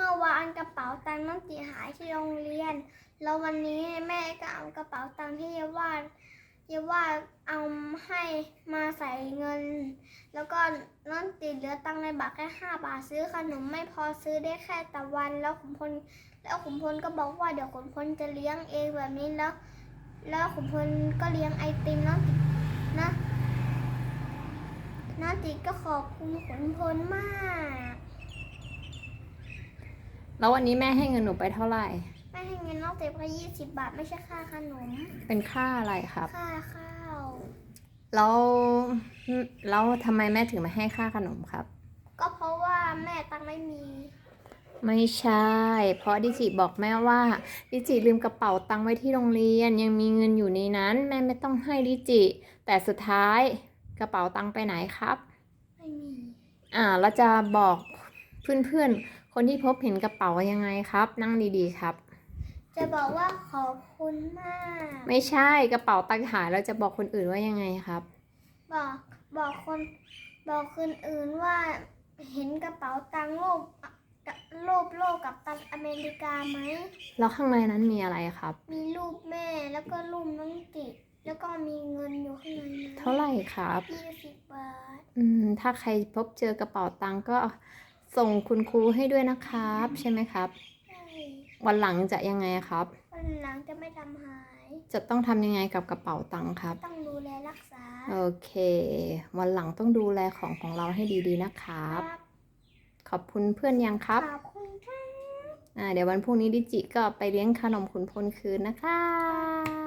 เมื่อวานกระเป๋าตังค์น้องจีหายที่โรงเรียน แล้ววันนี้แม่ก็เอากระเป๋าตังค์ที่เยาวาดเยาวาดเอาให้มาใส่เงิน แล้วก็น้องจีเหลือตังค์ในบัตรแค่ห้าบาทซื้อขนมไม่พอซื้อได้แค่ตะวัน แล้วขุนพลแล้วขุนพลก็บอกว่าเดี๋ยวขุนพลจะเลี้ยงเองแบบนี้แล้ว แล้วขุนพลก็เลี้ยงไอติมน้องจีนะน้าติก็ขอบคุณขุนพลมาก แล้ววันนี้แม่ให้เงินหนูไปเท่าไหร่ แม่ให้เงินน้องเต็มแค่ยี่สิบบาทไม่ใช่ค่าขนม เป็นค่าอะไรครับ ค่าข้าว แล้วแล้วทำไมแม่ถึงไม่ให้ค่าขนมครับ ก็เพราะว่าแม่ตังค์ไม่มี ไม่ใช่ เพราะดิจิบอกแม่ว่าดิจิลืมกระเป๋าตังค์ไว้ที่โรงเรียนยังมีเงินอยู่ในนั้น แม่ไม่ต้องให้ดิจิ แต่สุดท้ายกระเป๋าตังค์ไปไหนครับ ไม่มี อ่าแล้วจะบอก เพื่อนๆ คนที่พบเห็นกระเป๋ายังไงครับ นั่งดีๆครับ จะบอกว่าขอบคุณมาก ไม่ใช่กระเป๋าตังค์หายเราจะบอกคนอื่นว่ายังไงครับ บอกบอกคนบอกคนอื่นว่าเห็นกระเป๋าตังค์รูปรูปโลกกับตันอเมริกาไหม แล้วข้างในนั้นมีอะไรครับ มีรูปแม่แล้วก็รูปน้องติแล้วก็มีเงินอยู่ข้างในนั้นเท่าไหร่ครับยี่สิบบาท อืม ถ้าใครพบเจอกระเป๋าตังค์ก็ ส่งคุณครูให้ด้วยนะครับ ใช่ไหมครับใช่วันหลังจะยังไงครับ วันหลังจะไม่ทำหาย จะต้องทำยังไงกับกระเป๋าตังค์ครับ ต้องดูแลรักษา โอเค วันหลังต้องดูแลของของเราให้ดีๆนะครับ ขอบคุณเพื่อนยังครับ ขอบคุณค่ะอ่าเดี๋ยววันพรุ่งนี้ดิจิก็ไปเลี้ยงขนมขุนพลคืนนะครับ